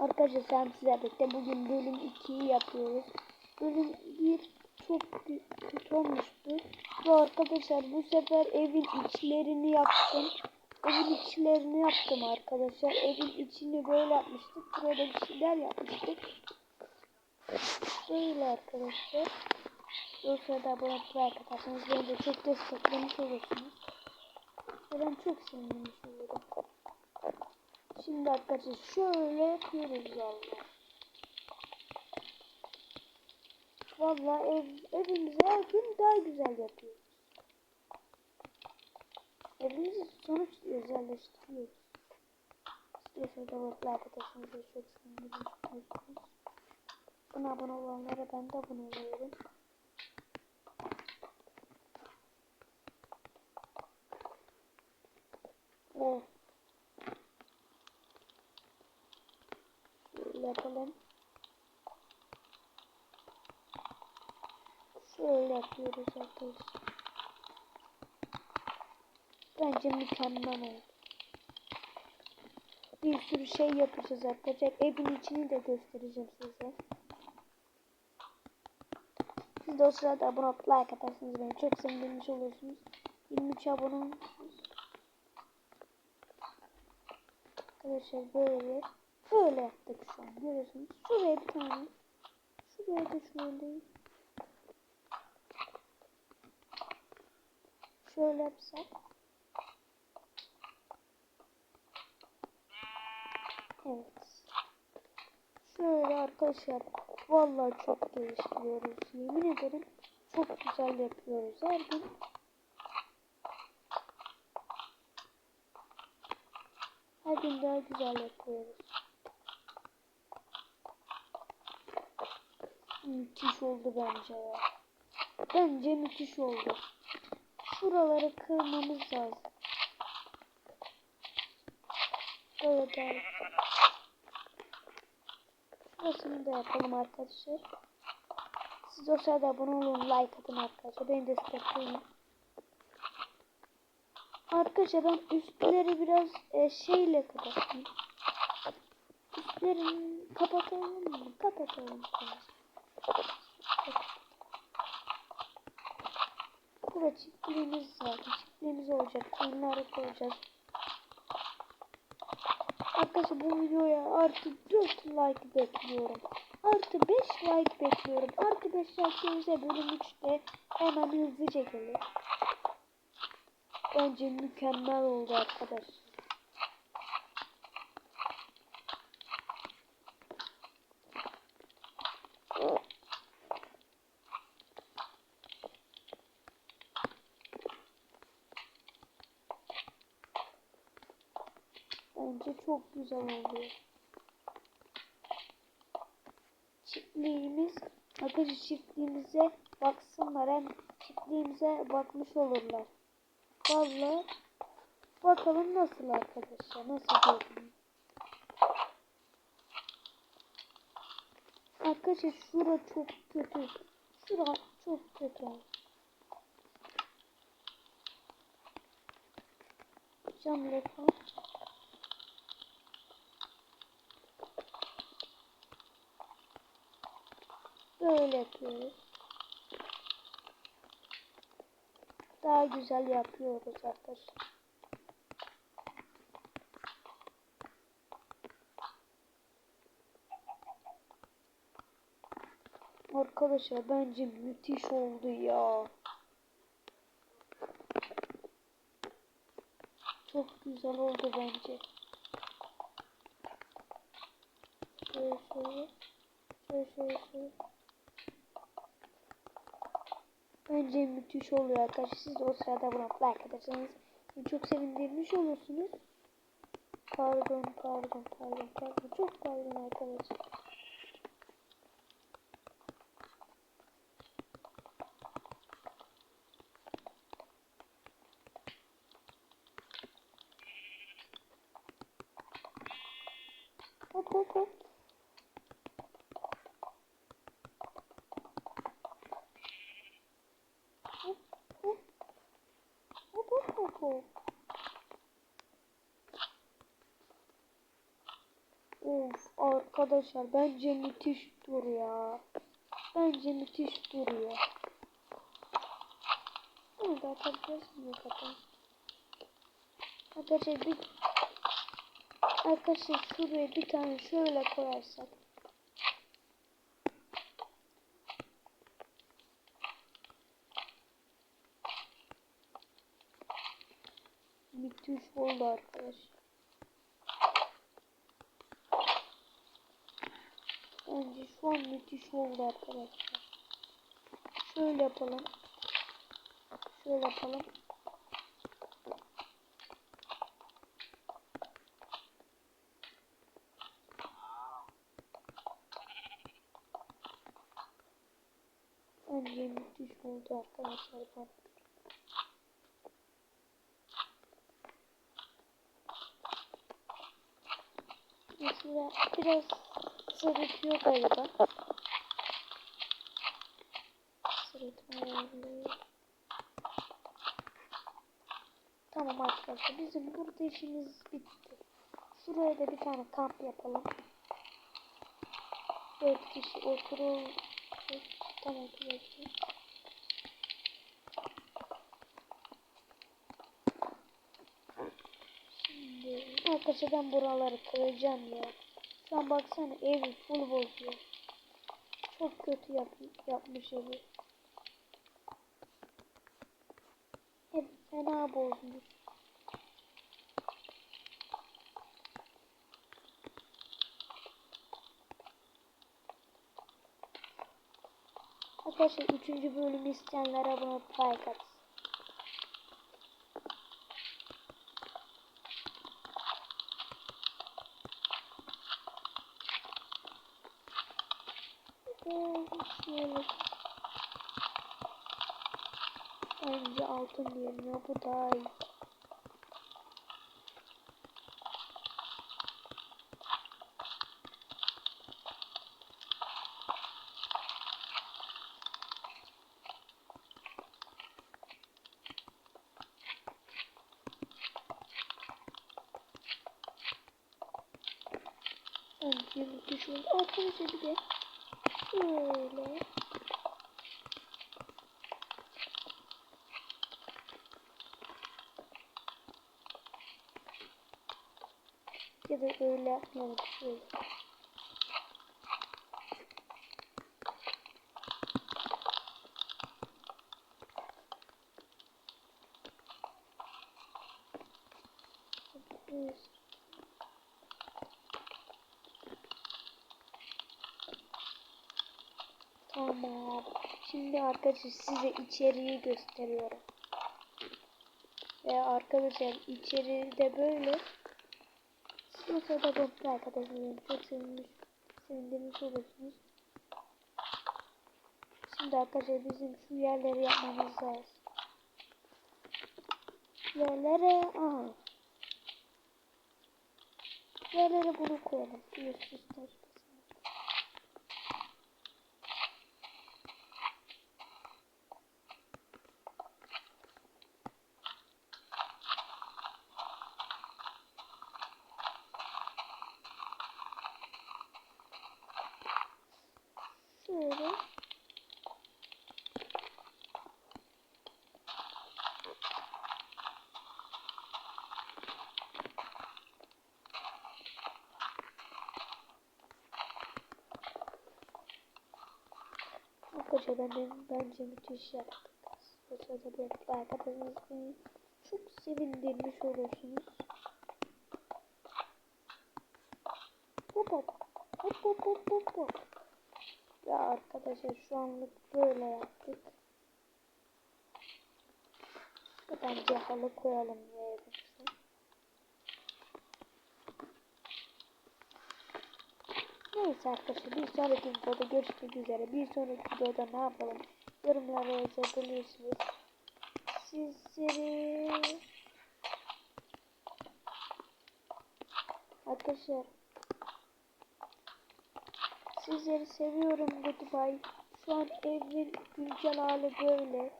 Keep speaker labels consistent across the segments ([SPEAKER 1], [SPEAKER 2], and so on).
[SPEAKER 1] Arkadaşlar sen size birlikte bugün bölüm 2'yi yapıyoruz. Bölüm 1 çok kö- kötü olmuştu. Ve arkadaşlar bu sefer evin içlerini yaptım. Evin içlerini yaptım arkadaşlar. Evin içini böyle yapmıştık. Burada bir şeyler yapmıştık. Böyle arkadaşlar. O sırada bana like atarsanız beni de çok desteklemiş olursunuz. Ben çok sevinmiş olurum. Şimdi arkadaşlar şöyle yapıyoruz valla. Valla ev, evimizi her gün daha güzel yapıyoruz. Evimizi sonuç özelleştiriyoruz. İstiyorsanız da da çok sevinirim. Buna abone olanlara ben de abone oluyorum. Oh. Şöyle yapalım. Şöyle yapıyoruz arkadaşlar. Bence mükemmel oldu. Bir sürü şey yapacağız arkadaşlar. Evin içini de göstereceğim size. Siz de o sırada abone olup like atarsanız beni çok sevinmiş olursunuz. 23 abone olmuşsunuz. Arkadaşlar böyle böyle yaptık şu an görüyorsunuz. Şuraya bir tane. Şuraya da şöyle. Şöyle yapsak. Evet. Şöyle arkadaşlar. Vallahi çok geliştiriyoruz. Yemin ederim çok güzel yapıyoruz her gün. Her gün daha güzel yapıyoruz. Müthiş oldu bence ya. Bence müthiş oldu. Şuraları kırmamız lazım. Evet abi. Şurasını da yapalım arkadaşlar. Siz o sırada abone olun, like atın arkadaşlar. Beni destekleyin. Arkadaşlar ben üstleri biraz e, şeyle kapatayım. Üstlerini kapatalım mı? Kapatalım. Burada çiftliğimiz var. Çiftliğimiz olacak. Bunları koyacağız. Arkadaşlar bu videoya artı 4 like bekliyorum. Artı 5 like bekliyorum. Artı 5 like bölüm 3'te hemen hızlıca gelir. Bence mükemmel oldu arkadaşlar. Bence çok güzel oldu. Çiftliğimiz, arkadaşlar çiftliğimize baksınlar hem çiftliğimize bakmış olurlar. Vallahi bakalım nasıl arkadaşlar nasıl görünüyor. Arkadaşlar şura çok kötü. Şura çok kötü. Cam yapalım. Böyle yapıyoruz. Daha güzel yapıyoruz arkadaşlar. Arkadaşlar bence müthiş oldu ya. Çok güzel oldu bence. Şöyle şöyle şöyle şöyle. Bence müthiş oluyor arkadaşlar. Siz de o sırada buna like atarsanız çok sevindirmiş olursunuz. Pardon, pardon, pardon, pardon. Çok pardon arkadaşlar. Hop hop. Hop hop. Hop hop hop hop. Of arkadaşlar bence müthiş dur ya. Bence müthiş duruyor. Bunu da atabiliriz mi kapan? Arkadaşlar bir Arkadaşlar şuraya bir tane şöyle koyarsak. Müthiş oldu arkadaşlar. Bence şu an müthiş oldu arkadaşlar. Şöyle yapalım. Şöyle yapalım. Bence müthiş oldu arkadaşlar biraz sırıtıyor galiba. Tamam arkadaşlar bizim burada işimiz bitti. Şuraya da bir tane kamp yapalım. Dört kişi oturur. Dört kişi tam oturursun. Şimdi arkadaşlar ben buraları kıracağım ya. Şu an baksana evi full bozuyor. Çok kötü yap yapmış evi. Ev fena bozmuş. Arkadaşlar 3. bölümü isteyenler abone olup like atsın. Ee, Şöyle. Bence altın ya bu daha iyi. Bence müthiş oldu. Arkadaşlar bir de şöyle. Ya da öyle yapmayalım şöyle. Tamam. Şimdi arkadaşlar size içeriği gösteriyorum. Ve arkadaşlar içeride böyle Mesela da bu arkadaşlar beni çok sevinmiş, sevindirmiş olursunuz. Şimdi arkadaşlar bizim şu yerleri yapmamız lazım. Yerlere aha. Yerlere bunu koyalım. Üstsüz taşlasın. Şöyle. Arkadaşlar ben bence müthiş yaptık. Bu sırada bir arkadaşınız beni çok sevindirmiş olursunuz. Hop hop. Hop hop hop hop hop. Ya arkadaşlar şu anlık böyle yaptık. Bence halı koyalım yerimizde. Neyse arkadaşlar bir sonraki videoda görüşmek üzere. Bir sonraki videoda ne yapalım? Yorumlara yazabilirsiniz. Sizleri Arkadaşlar Sizleri seviyorum Goodbye. Şu an evin güncel hali böyle.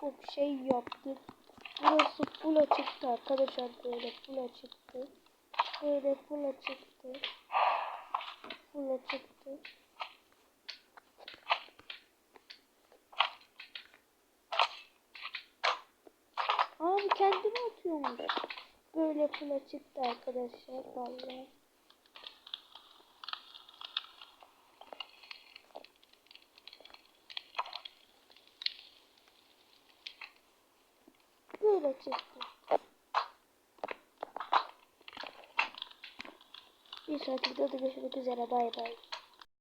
[SPEAKER 1] Çok şey yaptık. Burası full açıktı arkadaşlar böyle full açıktı. Böyle full açıktı. Fırla çıktı. Abi kendini atıyormuş. Böyle fırla çıktı arkadaşlar vallahi. Böyle çıktı. Sonraki videoda görüşmek üzere. Bay bay.